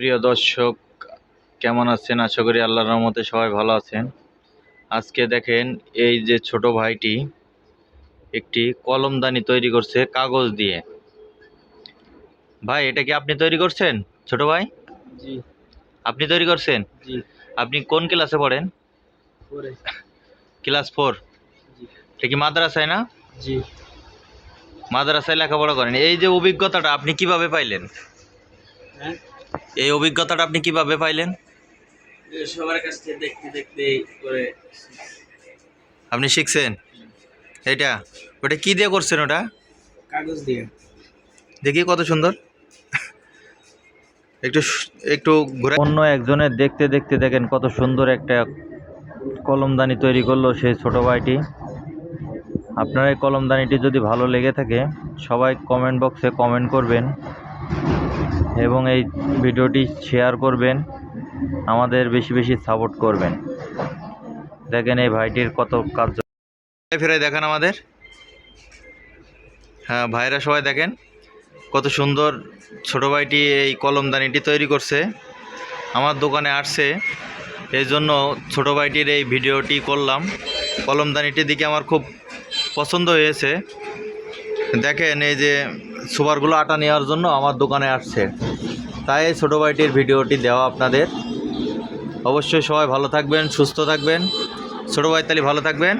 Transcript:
প্রিয় দর্শক কেমন আছেন? আশা করি আল্লাহর রহমতে সবাই ভালো আছেন। আজকে দেখেন এই যে ছোট ভাইটি একটি কলমদানি তৈরি করছে কাগজ দিয়ে। ভাই এটা কি আপনি তৈরি করছেন ছোট ভাই? জি। আপনি তৈরি করছেন? জি। আপনি কোন ক্লাসে পড়েন? Class four? এটা কি মাদ্রাসায় না? জি। মাদ্রাসায় লেখাপড়া করেন। এই যে অভিজ্ঞতাটা আপনি কীভাবে পাইলেন? হ্যাঁ? এই অভিজ্ঞতাটা আপনি কীভাবে পাইলেন? সবার কাছ থেকে দেখতে দেখতে করে আপনি শিখছেন? এটা ওটা কি দিয়ে করছেন ওটা? কাগজ দিয়ে। দেখি কত সুন্দর। একটু একটু ঘুরে অন্য একজনের দেখতে দেখতে দেখেন কত সুন্দর একটা কলমদানি তৈরি করল সেই ছোট ভাইটি। আপনার এই কলমদানিটি যদি ভালো লেগে থাকে সবাই কমেন্ট বক্সে কমেন্ট করবেন। এবং এই ভিডিওটি শেয়ার করবেন, আমাদের বেশি বেশি সাপোর্ট করবেন। দেখেন এই ভাইটির কত কার্য ফেরাই দেখেন আমাদের। হ্যাঁ ভাইরা সবাই দেখেন কত সুন্দর ছোট ভাইটি এই কলমদানিটি তৈরি করছে। আমার দোকানে আসছে, এই জন্য ছোট ভাইটির এই ভিডিওটি করলাম। কলমদানিটির দিকে আমার খুব পছন্দ হয়েছে। দেখেন এই যে সুপারগুলো আটা নেওয়ার জন্য আমার দোকানে আসছে। তাই এই ছোটো ভাইটির ভিডিওটি দেওয়া আপনাদের। অবশ্যই সবাই ভালো থাকবেন, সুস্থ থাকবেন। ছোটো ভাই তালি ভালো থাকবেন।